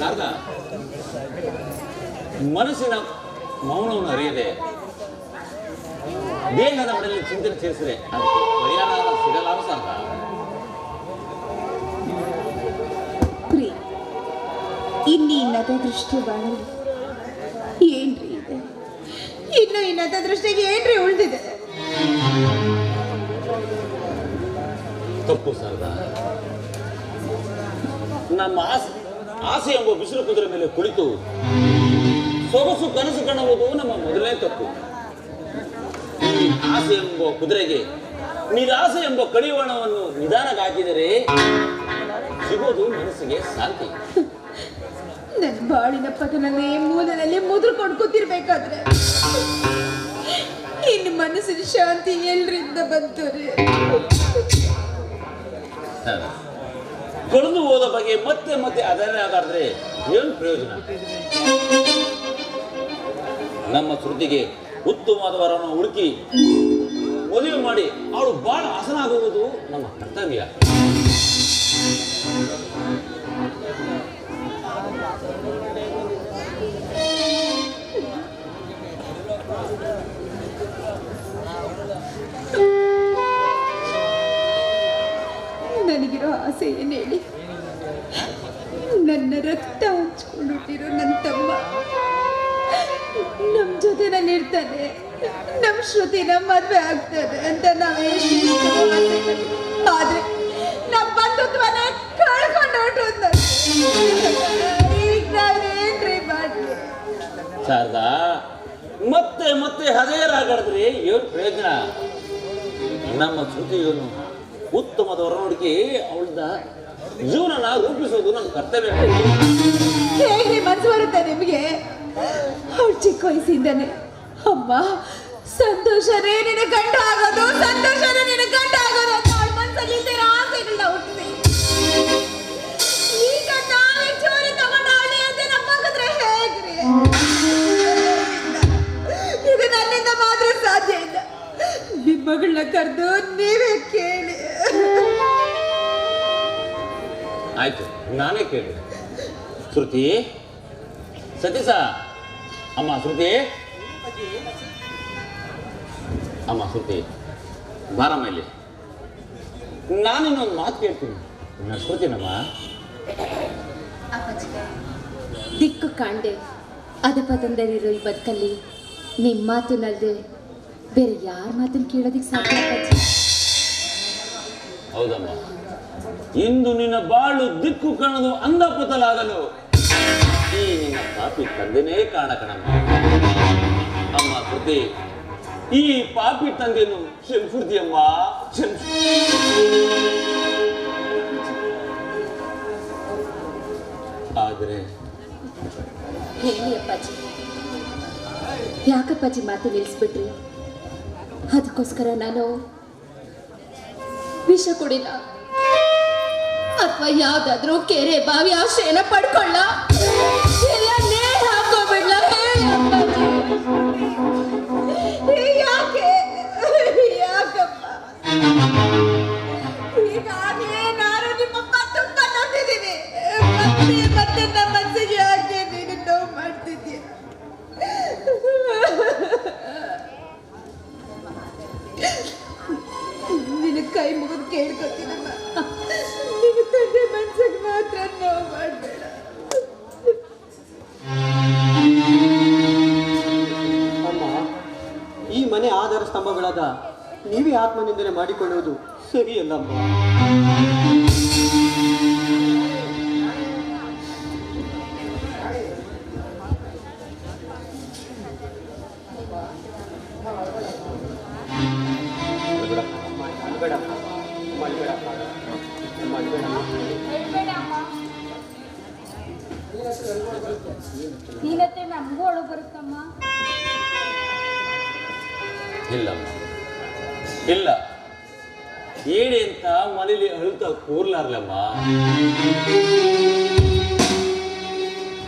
ಶಾರದಾ ಮನಸ್ಸಿನ ಮೌನವನ್ನು ಅರಿಯದೆ ದೇಹದ ಮನೆಯಲ್ಲಿ ಚಿಂತನೆ ಸೇರಿಸಿದೆ. ಅದಕ್ಕೆ ಪರಿಹಾರ ಸಿಗಲಾರ ಶಾರದಾ ಇಲ್ಲಿ ನದ ದೃಷ್ಟಿ ಬಾಳಿ ಏನ್ರಿ ಇದೆ? ಇನ್ನು ಈ ನದ ದೃಷ್ಟಿಗೆ ಏನ್ರಿ ಉಳಿದಿದೆ? ತಪ್ಪು ಸರ್ದ ನಮ್ಮ ಆಸೆ ಆಸೆ ಎಂಬ ಬಿಸಿಲು ಕುದುರೆ ಮೇಲೆ ಕುಳಿತು ಸೊಗಸು ಕನಸು ಕಾಣುವುದು ನಮ್ಮ ಮೊದಲನೇ ತಪ್ಪು. ಆಸೆ ಎಂಬ ಕುದುರೆಗೆ ನಿರಾಸೆ ಎಂಬ ಕಡಿವಾಣವನ್ನು ನಿಧಾನಗಾಕಿದರೆ ಸಿಗೋದು ಮನಸ್ಸಿಗೆ ಶಾಂತಿ. ನನ್ನ ಬಾಳಿನ ಪತನಲ್ಲಿ ಮೂಲದಲ್ಲಿ ಮುದ್ರು ಕೊಡ್ಕೊತಿರ್ಬೇಕಾದ್ರೆ. ಇನ್ನು ಮನಸ್ಸಿನ ಶಾಂತಿ ಎಲ್ರಿಂದ ಬಂತು ರೀ ಕಳೆದು ಹೋದ ಬಗ್ಗೆ ಮತ್ತೆ ಮತ್ತೆ ಅದನ್ನೇ ಆಗಾದ್ರೆ ಏನು ಪ್ರಯೋಜನ? ನಮ್ಮ ಶ್ರುತಿಗೆ ಉತ್ತಮವಾದ ವರವನ್ನು ಹುಡುಕಿ ಮದುವೆ ಮಾಡಿ. ಅವಳು ಬಹಳ ಹಸನಾಗುವುದು ನಮ್ಮ ಕರ್ತವ್ಯ. ನನಗಿರೋ ಆಸೆ ಹೇಳಿ? ನನ್ನ ರಕ್ತ ಹಂಚ್ಕೊಂಡು ಹುಟ್ಟಿರೋ ನನ್ನ ತಮ್ಮ. ನಮ್ಮ ಜೊತೆ ನಾನು ಇರ್ತಾನೆ. ನಮ್ಮ ಶ್ರುತಿ ನಮ್ಮ ಮದುವೆ ಆಗ್ತದೆ ಅಂತ ನಾವು. ಆದ್ರೆ ನಮ್ಮ ಬಂಧುತ್ವನೇ ಕಳ್ಕೊಂಡು ಹೊರಟು. ಈಗ ನಾವೇನ್ರಿ ಮಾಡ್ಲಿ? ಶಾರದಾ, ಮತ್ತೆ ಮತ್ತೆ ಅದೇ ರಾಗಾಡಿದ್ರೆ ಏನು ಪ್ರಯೋಜನ. ನಮ್ಮ ಶ್ರುತಿಯನ್ನು ಉತ್ತಮದ ವರ ಹುಡುಕಿ ಅವಳದ ಜೀವನನ ರೂಪಿಸೋದು ನನ್ನ ಕರ್ತವ್ಯ. ಹೇಗೆ ಮನಸ್ಸು ಬರುತ್ತೆ ನಿಮಗೆ? ಅವಳು ಚಿಕ್ಕ ವಯಸ್ಸಿಂದಾನೆ. ಅಮ್ಮ, ಸಂತೋಷನೇ ನಿನ್ನ ಗಂಡ ಆಗೋದು, ಸಂತೋಷನೇ ನಿನ್ನ ಗಂಡ ಆಗೋದು ಅಂತ ಅವಳ ಮನಸ್ಸಲ್ಲಿ ಇದ್ದಿರೋ ಆಸೆಗಳನ್ನ ಹುಟ್ಟಿಸಿ ಈಗ ನಾವೇ ಚೋರಿ ತಗೊಂಡು ಅವಳಿ ಅಂತ ಮಗದ್ರೆ ಹೇಗ್ರಿ? ಇದು ನನ್ನಿಂದ ಮಾತ್ರ ಸಾಧ್ಯ ಇಲ್ಲ. ನಿಮ್ಮ ಮಗಳನ್ನ ಕರೆದು ನೀವೇ ಆಯ್ತು ನಾನೇ ಕೇಳಿ ಶ್ರುತಿ? ಸತೀಸ ಅಮ್ಮ ಶ್ರುತಿ? ಅಮ್ಮ ಶ್ರುತಿ ಬಾರಮ್ಮ ಇಲ್ಲಿ. ನಾನಿನ್ನೊಂದು ಮಾತು ಕೇಳ್ತೀನಿ. ನಾನು ಶ್ರುತಿನಮ್ಮ? ದಿಕ್ಕು ಕಾಂಡೆ ಅದಪದಂದರಿರೋ ಈ ಬದುಕಲ್ಲಿ ನಿಮ್ಮ ಮಾತಿನಲ್ಲದೆ ಬೇರೆ ಯಾರ ಮಾತನ್ನು ಕೇಳೋದಕ್ಕೆ ಸಾಧ್ಯ ಹೌದಮ್ಮ. ಇಂದು ನಿನ್ನ ಬಾಳು ದಿಕ್ಕು ಕಾಣದು ಅಂದಪತಲಾಗಲು ಈ ನಿನ್ನ ಪಾಪಿ ತಂದೆನೇ ಕಾಣ ಕಣಮ್ಮ. ಅಮ್ಮ ಕೃತಿ, ಈ ಪಾಪಿ ತಂದೆನು ಕ್ಷಮಿಸ್ಬಿಡ್ತೀಯಮ್ಮ, ಕ್ಷಮಿಸು. ಆದರೆ ಹೇಳಿ ಯಾಕಪ್ಪಾಜಿ ಮಾತು ನಿಲ್ಲಿಸ್ಬಿಟ್ರಿ? ಅದಕ್ಕೋಸ್ಕರ ನಾನು ವಿಷ ಕುಡಿಲ್ಲ ಅಥವಾ ಯಾವ್ದಾದ್ರೂ ಕೆರೆ ಬಾವಿ ಆಶ್ರಯನ ಪಡ್ಕೊಳ್ಳ. ಇಲ್ಲ ನೇಣ್ ಹಾಕೋಬಿಡ್ಲ ಹೇಳಿ ಯಾಕೆ? ಯಾಕಪ್ಪ? ಈಗಾಗಲೇ ನಾನು ನಿಮ್ಮಪ್ಪ ಯಾಕೆ ನಿನ್ನ ಕೈ ಮುಗಿದು ಕೇಳ್ಕೊತೀನಮ್ಮ. ತಂದೆ ಮನ್ಸಿಗೆ ಮಾತ್ರ ಈ ಮನೆ ಆಧಾರ ಸ್ತಂಭಗಳಾದ ನೀವೇ ಆತ್ಮನಿಂದನೆ ಮಾಡಿಕೊಳ್ಳುವುದು ಸರಿಯಲ್ಲಮ್ಮ. ಇಲ್ಲ. ಏಡಿ ಅಂತ ಮನೇಲಿ ಅಳುತ್ತ ಕೂರ್ಲಾರ್ಲಮ್ಮ.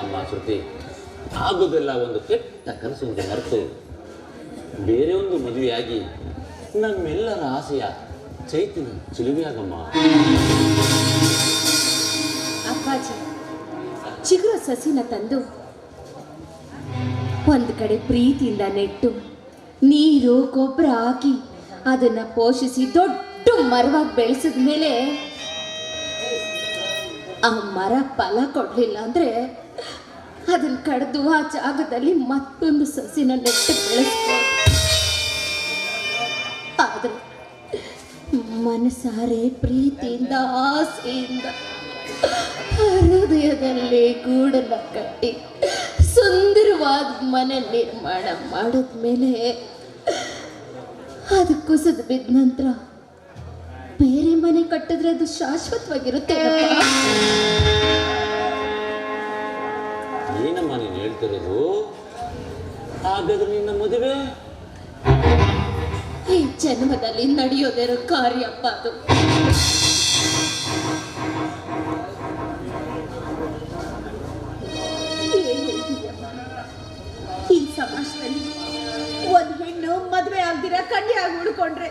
ಅಮ್ಮ ಶ್ರುತಿ, ಆಗೋದೆಲ್ಲ ಒಂದು ಕೆಟ್ಟ ಕನಸು ಮರೆತು. ಬೇರೆ ಒಂದು ಮದುವೆಯಾಗಿ ನಮ್ಮೆಲ್ಲರ ಆಸೆಯ ಚೈತನ್ಯ ಚಿಲುಮೆಯಾಗಮ್ಮ ಅಪ್ಪಾಜಿ, ಚಿಗುರು ಸಸಿನ ತಂದು ಒಂದು ಕಡೆ ಪ್ರೀತಿಯಿಂದ ನೆಟ್ಟು, ನೀರು, ಗೊಬ್ಬರ ಹಾಕಿ ಅದನ್ನ ಪೋಷಿಸಿ ದೊಡ್ಡ ಮರವಾಗಿ ಬೆಳೆಸಿದ ಮೇಲೆ ಆ ಮರ ಫಲ ಕೊಡ್ಲಿಲ್ಲ ಅಂದ್ರೆ ಅದನ್ನ ಕಡ್ದು ಆ ಜಾಗದಲ್ಲಿ ಮತ್ತೊಂದು ಸಸಿನ ನೆಟ್ಟು ಬೆಳೆಸ್ಬೋದು ಮನಸಾರೆ ಪ್ರೀತಿಯಿಂದ, ಆಸೆಯಿಂದ ಹೃದಯದಲ್ಲಿ ಗೂಡನ್ನ ಕಟ್ಟಿ ಸುಂದರವಾದ ಮನೆ ನಿರ್ಮಾಣ ಮಾಡಿದ್ಮೇಲೆ ಅದು ಕುಸಿದು ಬಿದ್ದ ನಂತರ ಬೇರೆ ಮನೆ ಕಟ್ಟಿದ್ರೆ ಅದು ಶಾಶ್ವತವಾಗಿರುತ್ತೆ ಏನಮ್ಮ ನೀನು ಹೇಳ್ತಿರೋದು? ಹಾಗಾದ್ರೆ ನಿನ್ನ ಮದುವೆ? ಈ ಜನ್ಮದಲ್ಲಿ ನಡೆಯೋದಿರೋ ಕಾರ್ಯಪ್ಪ ಅದು. ಈ ಸಮಾಜದಲ್ಲಿ ಆಗ್ದಿರ ಕಣ್ಣಿಯಾಗಿ ಉಳ್ಕೊಂಡ್ರೆ.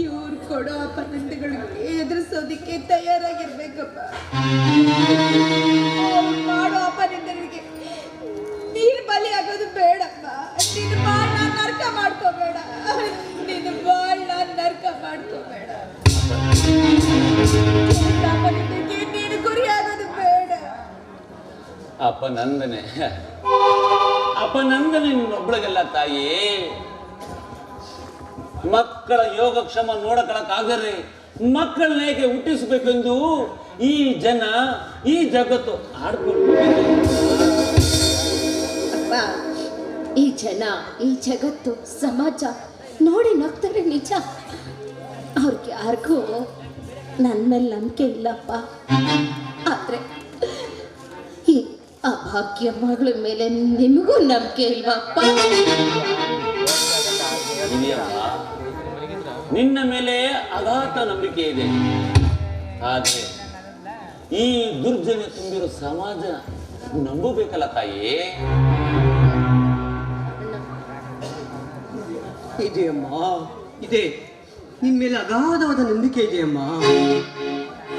ಇವ್ರು ಕೊಡೋ ಅಪನಂದಗಳಿಗೆ ಎದುರಿಸೋದಿಕ್ಕೆ ತಯಾರಾಗಿರ್ಬೇಕಪ್ಪ. ಮಾಡೋ ಅಪನಿಂದರಿಗೆ ನೀನ್ ಬಲಿ ಆಗೋದು ಬೇಡಪ್ಪ. ನಿನ್ನ ಬಾಳ ನರ್ಕ ಮಾಡ್ಕೋಬೇಡ. ನಿನ್ನ ಬಾಳ ನರ್ಕ ಮಾಡ್ಕೋಬೇಡ. ಅಪ್ಪ ನೀನು ಆಗೋದು ಬೇಡ. ಅಪನಂದನೆ. ಅಪನಂದನೆ ನಿನ್ನೊಬ್ಳಿಗೆಲ್ಲ ತಾಯಿ. ಮಕ್ಕಳ ಯೋಗಕ್ಷಮ ನೋಡಕ್ಕಾಗರೆ ಮಕ್ಕಳನ್ನ ಹೇಗೆ ಹುಟ್ಟಿಸಬೇಕೆಂದು ಈ ಜನ, ಈ ಜಗತ್ತು ಆಡ್ಕೊಂಡು ಈ ಜನ, ಈ ಜಗತ್ತು, ಸಮಾಜ ನೋಡಿ ನಗ್ತಾರೆ ನಿಜ. ಅವ್ರಿಗೆ ಯಾರಿಗೂ ನನ್ನ ಮೇಲೆ ನಂಬಿಕೆ ಇಲ್ಲಪ್ಪ. ಆದ್ರೆ ಈ ಭಾಗ್ಯ ಮಗಳ ಮೇಲೆ ನಿಮಗೂ ನಂಬಿಕೆ ಇಲ್ವಪ್ಪ ನಿನ್ನ ಮೇಲೆ ಅಗಾಧ ನಂಬಿಕೆ ಇದೆ. ಆದ್ರೆ ಈ ದುರ್ಜನ ತುಂಬಿರೋ ಸಮಾಜ ನಂಬಬೇಕಲ್ಲ ತಾಯಿ? ಇದೆಯಮ್ಮ ಇದೆ. ನಿಮ್ಮ ಮೇಲೆ ಅಗಾಧವಾದ ನಂಬಿಕೆ ಇದೆಯಮ್ಮ.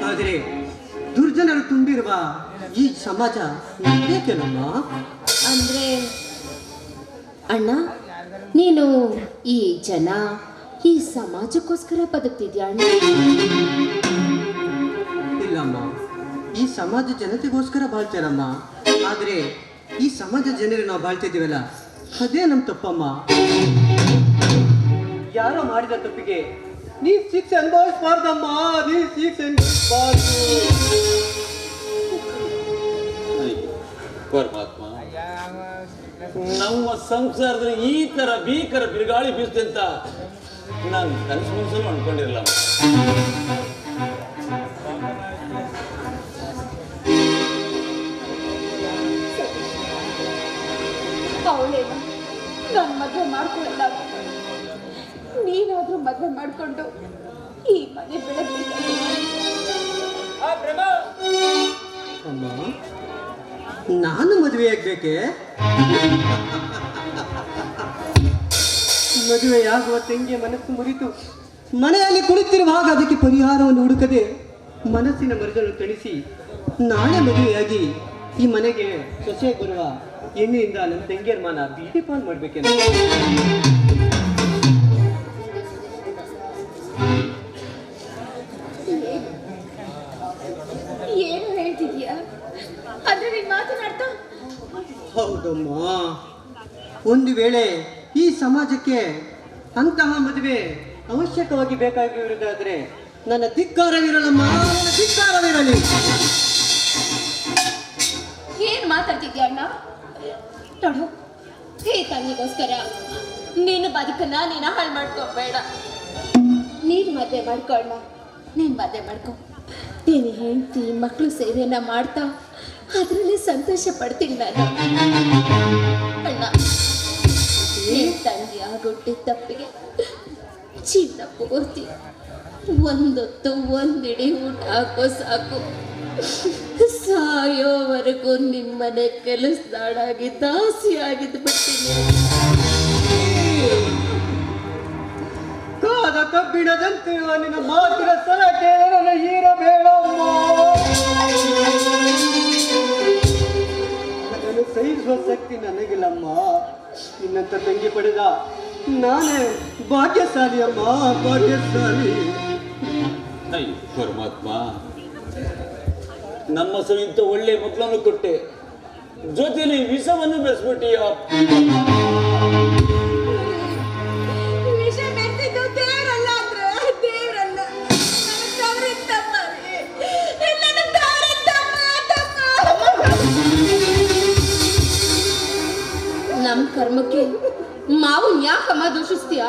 ಆದರೆ ದುರ್ಜನರು ತುಂಬಿರುವ ಈ ಸಮಾಜ ಬೇಕೇನಮ್ಮ ಅಂದ್ರೆ ಅಣ್ಣ ನೀನು ಈ ಜನ ಈ ಸಮಾಜಕ್ಕೋಸ್ಕರ ಬದುಕ್ತಿದ್ಯಾ ಅಣ್ಣ? ಇಲ್ಲಮ್ಮ ಈ ಸಮಾಜ ಜನತೆಗೋಸ್ಕರ ಬಾಳ್ತೇನಮ್ಮ ಆದ್ರೆ ಈ ಸಮಾಜ ಜನರು ನಾವು ಬಾಳ್ತಿದ್ದೀವಲ್ಲ ಅದೇ ನಮ್ಮ ತಪ್ಪಮ್ಮ. ಯಾರೋ ಮಾಡಿದ ತಪ್ಪಿಗೆ ನೀ ಶಿಕ್ಷೆ ಅನುಭವಿಸ್ಬಾರ್ದಮ್ಮ. ನೀ ಶಿಕ್ಷೆ ಅನುಭವಿಸ್ಬಾರ್ದು. ಪರಮಾತ್ಮ ನಮ್ಮ ಸಂಸಾರದಲ್ಲಿ ಈ ತರ ಭೀಕರ ಬಿರುಗಾಳಿ ಬೀಸುತ್ತೆ ಅಂತ ನಾನು ಕನಸು ಮನಸ್ಸನ್ನು ಅನ್ಕೊಂಡಿರಲ್ಲ ನಾನು ಮದುವೆ ಮಾಡ್ಕೊಳ್ಳಲ್ಲ. ನೀನಾದ್ರೂ ಮದುವೆ ಮಾಡ್ಕೊಂಡು ಈ ಮನೆ ಬೆಳಗ್ಗೆ ಅಮ್ಮ. ನಾನು ಮದುವೆ ಆಗ್ಬೇಕೆ? ಆಗುವ ತಂಗಿಯ ಮನಸ್ಸು ಮುರಿತು. ಮನೆಯಲ್ಲಿ ಕುಳಿತಿರುವಾಗ ಅದಕ್ಕೆ ಪರಿಹಾರವನ್ನು ಹುಡುಕದೆ ಮನಸ್ಸಿನ ಮರದನ್ನು ತಣಿಸಿ ನಾಳೆ ಮದುವೆಯಾಗಿ ಈ ಮನೆಗೆ ಸೊಸೆ ಬರುವ ಎಣ್ಣೆಯಿಂದ ನನ್ನ ತಂಗಿಯರ ಮಾನ ಬೀದಿ ಪಾಲ್ ಮಾಡ್ಬೇಕೇನೋ ಒಂದು ವೇಳೆ ಈ ಸಮಾಜಕ್ಕೆ ಅಂತಹ ಮದುವೆ ಅವಶ್ಯಕವಾಗಿ ಬೇಕಾಗಿರುವುದಾದ್ರೆ ನನ್ನ ಧಿಕ್ಕಾರವಿರಲಮ್ಮ, ನನ್ನ ಧಿಕ್ಕಾರವಿರಲಿ. ಏನ್ ಮಾತಾಡ್ತಿದ್ಯಾ ಅಣ್ಣ? ನೋಡು, ಈ ತಂಗಿಗೋಸ್ಕರ ನೀನು ಬದುಕನ್ನ ನೀನ ಹಾಳು ಮಾಡ್ಕೋಬೇಡ. ನೀನ್ ಮದುವೆ ಮಾಡ್ಕೊ ಅಣ್ಣ, ನೀನ್ ಮದುವೆ ಮಾಡ್ಕೊ. ನೀನು ಹೆಂಡತಿ ಮಕ್ಕಳು ಸೇವೆಯನ್ನ ಮಾಡ್ತಾ ಅದರಲ್ಲಿ ಸಂತೋಷ ಪಡ್ತೀನಿ ನಾನು. ಅಣ್ಣ ತಂದೆಯಾಗೊಡ್ಡೆ ತಪ್ಪಿಗೆ ಜೀವನ ಪೂರ್ತಿ ಒಂದೊತ್ತು ಒಂದಿಡಿ ಊಟ ಹಾಕೋ ಸಾಕು. ಸಾಯೋವರೆಗೂ ನಿಮ್ಮನೆ ಕೆಲಸದಾಡಾಗಿ ದಾಸಿಯಾಗಿದ್ದು ಬಿಟ್ಟಿನಿ ಕಾದ ಕಬ್ಬಿಣದಂತೆ ನಿನ್ನ ಮಾತಿನ ಸಲ ಕೇಳಲು ಹೀರಬೇಡಮ್ಮ ಸಹಿಸುವ ಶಕ್ತಿ ನನಗಿಲ್ಲಮ್ಮ. ನಿನ್ನಂತ ತಂಗಿ ಪಡೆದ ನಾನೇ ಭಾಗ್ಯಶಾಲಿ. ಅಮ್ಮ ಭಾಗ್ಯಶಾಲಿ ಪರಮಾತ್ಮ. ನಮ್ಮ ಸವಿಂತ ಒಳ್ಳೆ ಮಕ್ಕಳನ್ನು ಕೊಟ್ಟೆ. ಜೊತೆಲಿ ವಿಷವನ್ನು ಬೆಳೆಸ್ಬಿಟ್ಟಿಯ? ನಮ್ ಕರ್ಮಕ್ಕೆ ಮಾವು ಯಾಕಮ್ಮ ದೂಷಿಸ್ತೀಯ?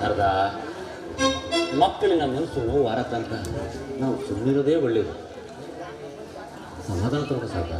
ಸರ್ದಾ ಮಕ್ಕಳಿನ ಮನಸ್ಸು ನೋವು ತನಕ ನಾವು ಸುಮ್ಮನಿರೋದೇ ಒಳ್ಳೆಯದು ಸಮಾಧಾನ ತನಕ ಸರ್ದಾರ